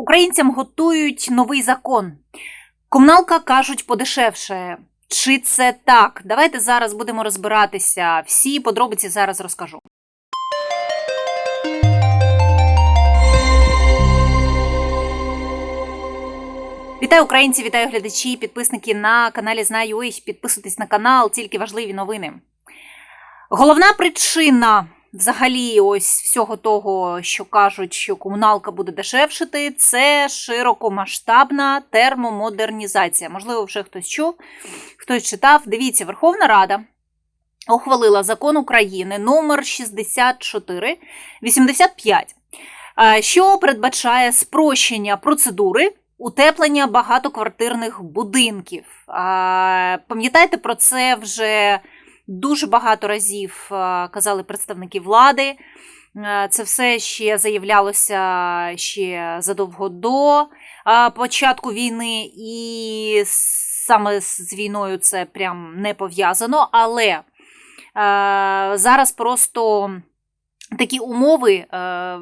Українцям готують новий закон. Комуналка кажуть подешевше. Чи це так? Давайте зараз будемо розбиратися. Всі подробиці зараз розкажу. Вітаю українці, вітаю глядачі, підписники на каналі Знаю. Підписуйтесь на канал, тільки важливі новини. Головна причина взагалі ось всього того, що кажуть, що комуналка буде дешевшити, це широкомасштабна термомодернізація. Можливо, вже хтось чув, хтось читав. Дивіться, Верховна Рада ухвалила закон України номер 6485, е, що передбачає спрощення процедури. Утеплення багатоквартирних будинків. А, Пам'ятаєте, про це вже дуже багато разів казали представники влади. Це все ще заявлялося ще задовго до початку війни, і саме з війною це прям не пов'язано. Але зараз просто. Такі умови, е,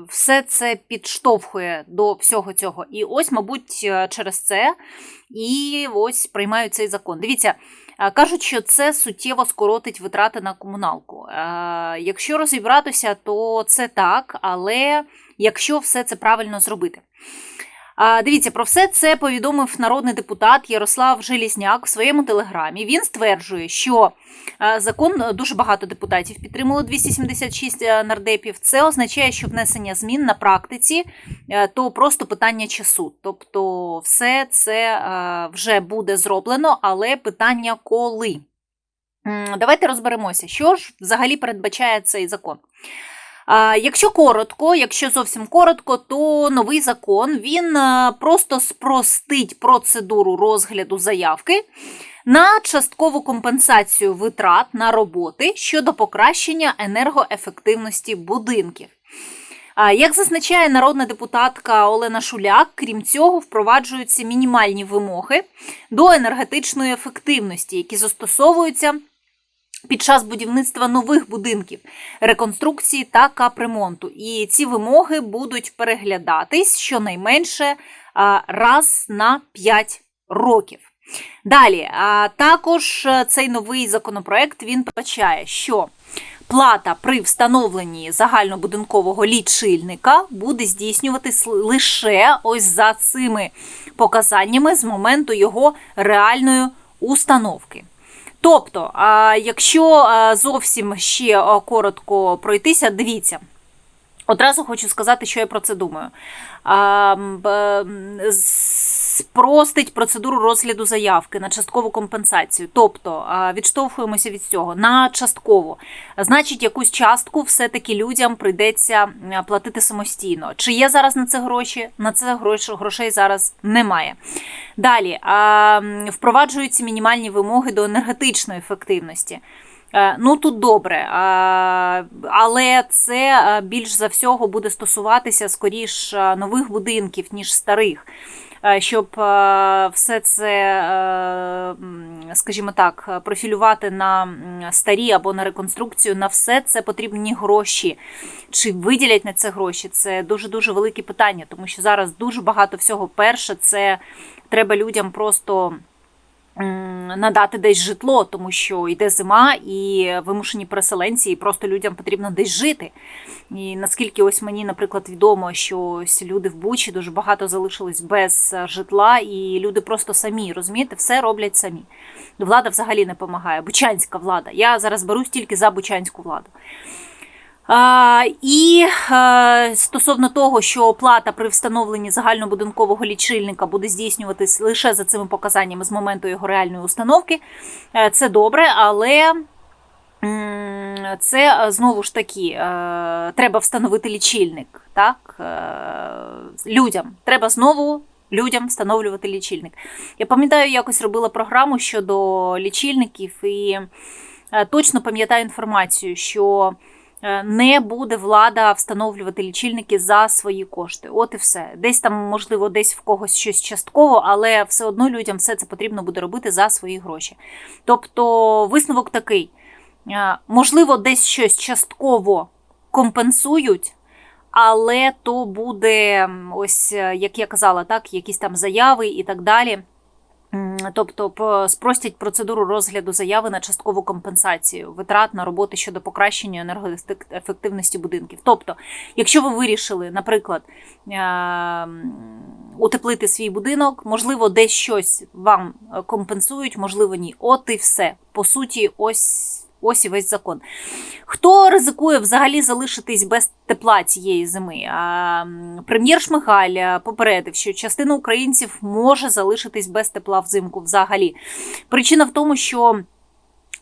все це підштовхує до всього цього. І ось, мабуть, е, через це і ось приймають цей закон. Дивіться, е, кажуть, що це суттєво скоротить витрати на комуналку. Якщо розібратися, то це так, але якщо все це правильно зробити. Дивіться, про все це повідомив народний депутат Ярослав Желізняк в своєму телеграмі. Він стверджує, що закон дуже багато депутатів підтримало 276 нардепів. Це означає, що внесення змін на практиці то просто питання часу. Тобто, все це вже буде зроблено, але питання коли. Давайте розберемося, що ж взагалі передбачає цей закон. Якщо коротко, якщо зовсім коротко, то новий закон він е, просто спростить процедуру розгляду заявки на часткову компенсацію витрат на роботи щодо покращення енергоефективності будинків. Як зазначає народна депутатка Олена Шуляк, крім цього, впроваджуються мінімальні вимоги до енергетичної ефективності, які застосовуються під час будівництва нових будинків, реконструкції та капремонту. І ці вимоги будуть переглядатись щонайменше раз на 5 років. Далі, а також е, цей новий законопроект він передбачає, що плата при встановленні загальнобудинкового лічильника буде здійснюватись лише ось за цими показаннями з моменту його реальної установки. Тобто, якщо зовсім ще коротко пройтися, дивіться. Одразу хочу сказати, що я про це думаю спростить процедуру розгляду заявки на часткову компенсацію. Тобто відштовхуємося від цього на частково. Значить, якусь частку все-таки людям прийдеться платити самостійно. Чи є зараз на це гроші? На це гроші грошей зараз немає. Далі впроваджуються мінімальні вимоги до енергетичної ефективності. Е, ну тут добре, але це більш за всього буде стосуватися скоріш нових будинків, ніж старих. Е, щоб е, все це, е, скажімо так, профілювати на старі або на реконструкцію, на все це потрібні гроші. Чи виділять на це гроші? Це дуже дуже велике питання, тому що зараз дуже багато всього. Перше, це треба людям просто надати десь житло, тому що йде зима і вимушені переселенці, і просто людям потрібно десь жити. І наскільки ось мені, наприклад, відомо, що ось люди в Бучі дуже багато залишились без житла, і люди просто самі розумієте, все роблять самі. Влада взагалі не допомагає. Бучанська влада. Я зараз берусь тільки за бучанську владу. І е, стосовно того, що оплата при встановленні загальнобудинкового лічильника буде здійснюватись лише за цими показаннями з моменту його реальної установки, е, це добре, але це е, знову ж таки треба встановити лічильник. Так? Людям треба знову. Людям встановлювати лічильник. Я пам'ятаю, якось робила програму щодо лічильників і точно пам'ятаю інформацію, що не буде влада встановлювати лічильники за свої кошти. От і все. Десь там, можливо, десь в когось щось частково, але все одно людям все це потрібно буде робити за свої гроші. Тобто, висновок такий: е, можливо, десь щось частково компенсують. але то буде ось, е, як я казала, так, якісь там заяви і так далі. Тобто спростять процедуру розгляду заяви на часткову компенсацію витрат на роботи щодо покращення енергоефективності будинків. Тобто, якщо ви вирішили, наприклад, е, утеплити свій будинок, можливо, десь щось вам е, компенсують, можливо, ні. От і все. По суті, ось. Ось і весь закон. Хто ризикує взагалі залишитись без тепла цієї зими? Прем'єр Шмигаль попередив, що частина українців може залишитись без тепла взимку взагалі. Причина в тому, що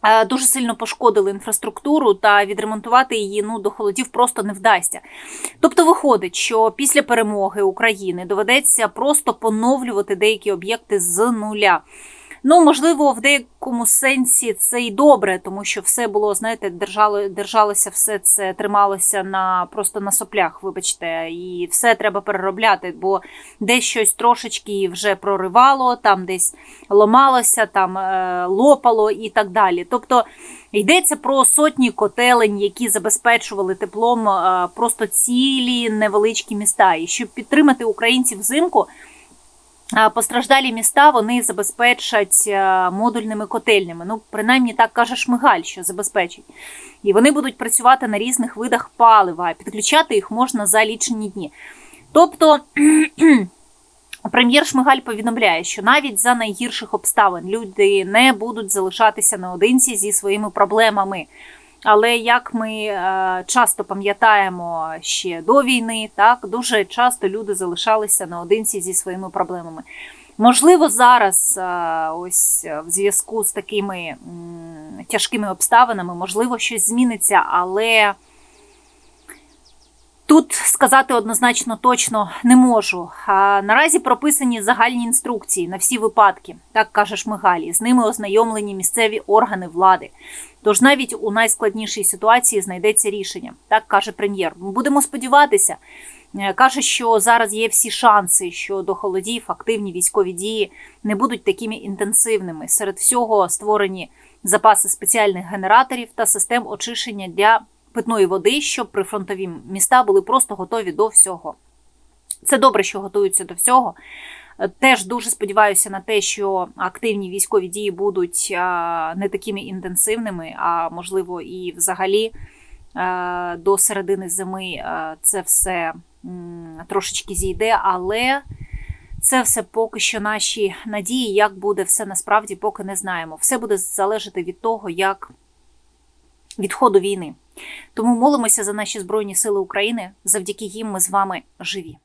е, дуже сильно пошкодили інфраструктуру та відремонтувати її ну, до холодів просто не вдасться. Тобто виходить, що після перемоги України доведеться просто поновлювати деякі об'єкти з нуля. Ну, можливо, в деякому сенсі це і добре, тому що все було, знаєте, держало, держалося, все це трималося на просто на соплях, вибачте, і все треба переробляти, бо десь щось трошечки вже проривало, там десь ломалося, там е, лопало і так далі. Тобто йдеться про сотні котелень, які забезпечували теплом е, просто цілі невеличкі міста. І щоб підтримати українців взимку. Постраждалі міста вони забезпечать е, модульними котельнями. Ну, принаймні так каже Шмигаль, що забезпечить. І вони будуть працювати на різних видах палива, підключати їх можна за лічені дні. Тобто прем'єр Шмигаль повідомляє, що навіть за найгірших обставин люди не будуть залишатися наодинці зі своїми проблемами. Але як ми е, часто пам'ятаємо ще до війни, так дуже часто люди залишалися наодинці зі своїми проблемами. Можливо, зараз, е, ось е, в зв'язку з такими тяжкими обставинами, можливо, щось зміниться, але тут сказати однозначно точно не можу. А наразі прописані загальні інструкції на всі випадки, так каже Шмигаль, з ними ознайомлені місцеві органи влади. Тож навіть у найскладнішій ситуації знайдеться рішення, так каже прем'єр. Будемо сподіватися. Е, Каже, що зараз є всі шанси, що до холодів активні військові дії не будуть такими інтенсивними. Серед всього створені запаси спеціальних генераторів та систем очищення для питної води, щоб прифронтові міста були просто готові до всього. Це добре, що готуються до всього. Е, Теж дуже сподіваюся на те, що активні військові дії будуть не такими інтенсивними, а можливо, і взагалі до середини зими це все трошечки зійде, але це все поки що наші надії, як буде все насправді, поки не знаємо. Все буде залежати від того, як від ходу війни. Тому молимося за наші Збройні Сили України. Завдяки їм ми з вами живі.